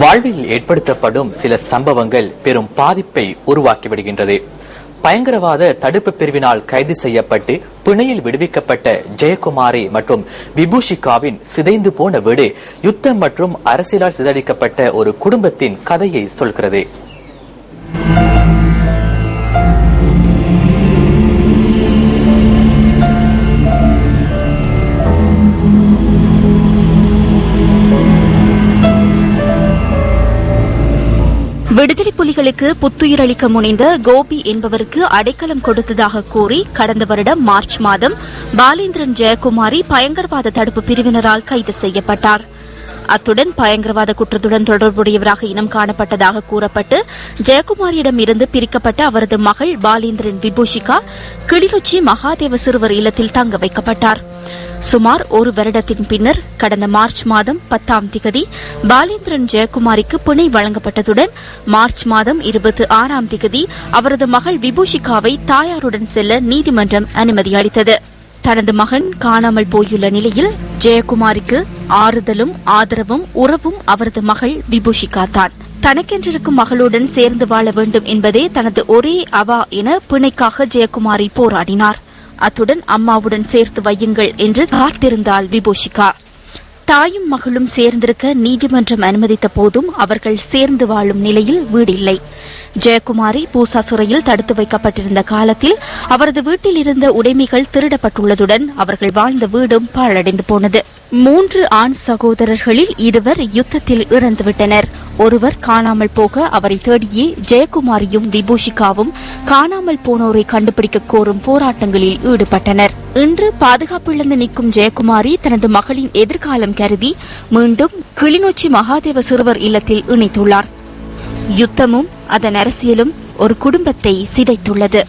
வாழ்வில் ஏற்படுத்தப்படும் சில சம்பவங்கள் பெரும் பாதிப்பை உருவாக்கிவிடுகின்றது. பயங்கரவாத தடுப்பு பிரிவினால் கைது செய்யப்பட்டு பிணையில் விடுவிக்கப்பட்ட ஜெயக்குமாரி மற்றும் விபூஷிகாவின் சிதைந்து போன வீடு யுத்தம் மற்றும் அரசியலால் சிதறடிக்கப்பட்ட ஒரு குடும்பத்தின் கதையை சொல்கிறது. விடுதலை புலிகளுக்கு புத்துயிர் அளிக்க முனைந்த கோபி என்பவருக்கு அடைக்கலம் கொடுத்ததாக கூறி கடந்த வருடம் மார்ச் மாதம் பாலேந்திரன் ஜெயக்குமாரி பயங்கரவாத தடுப்பு பிரிவினரால் கைது செய்யப்பட்டாா் அத்துடன் பயங்கரவாத குற்றத்துடன் தொடர்புடையவராக இனம் காணப்பட்டதாக கூறப்பட்டு ஜெயக்குமாரியிடம் இருந்து பிரிக்கப்பட்ட அவரது மகள் பாலேந்திரன் விபூஷிகா கிளிநொச்சி மகாதேவ சிறுவர் இல்லத்தில் தங்க வைக்கப்பட்டார். சுமார் ஒரு வருடத்தின் பின்னர் கடந்த மார்ச் மாதம் பத்தாம் திகதி பாலேந்திரன் ஜெயக்குமாரிக்கு பிணை வழங்கப்பட்டதுடன் மார்ச் மாதம் இருபத்தி ஆறாம் திகதி அவரது மகள் விபூஷிகாவை தாயாருடன் செல்ல நீதிமன்றம் அனுமதி அளித்தது. தனது மகன் காணாமல் போயுள்ள நிலையில் ஜெயக்குமாரிக்கு ஆறுதலும் ஆதரவும் உறவும் அவரது மகள் விபூஷிகா தான் தனக்கென்றிருக்கும் மகளுடன் சேர்ந்து வாழ வேண்டும் என்பதே தனது ஒரே அவா என பிணைக்காக ஜெயக்குமாரி போராடினார். அத்துடன் அம்மாவுடன் சேர்த்து வையுங்கள் என்று காத்திருந்தாள் விபூஷிகா. தாயும் மகளும் சேர்ந்திருக்க நீதிமன்றம் அனுமதித்த போதும் அவர்கள் சேர்ந்து வாழும் நிலையில் வீடில்லை. ஜெயக்குமாரி பூசா சிறையில் தடுத்து வைக்கப்பட்டிருந்த காலத்தில் அவரது வீட்டில் இருந்த உடைமைகள் திருடப்பட்டுள்ளதுடன் அவர்கள் வாழ்ந்த வீடும் பாழடைந்து போனது. மூன்று ஆண் சகோதரர்களில் இருவர் யுத்தத்தில் இறந்துவிட்டனர். ஒருவர் காணாமல் போக அவரை தேடியே ஜெயக்குமாரியும் விபூஷிகாவும் காணாமல் போனோரை கண்டுபிடிக்க கோரும் போராட்டங்களில் ஈடுபட்டனர். இன்று பாதுகாப்பு இழந்து நிற்கும் ஜெயக்குமாரி தனது மகளின் எதிர்காலம் கருதி மீண்டும் கிளிநொச்சி மகாதேவ சிறுவர் இல்லத்தில் இணைத்துள்ளார். யுத்தமும் அதன் அரசியலும் ஒரு குடும்பத்தை சிதைத்துள்ளது.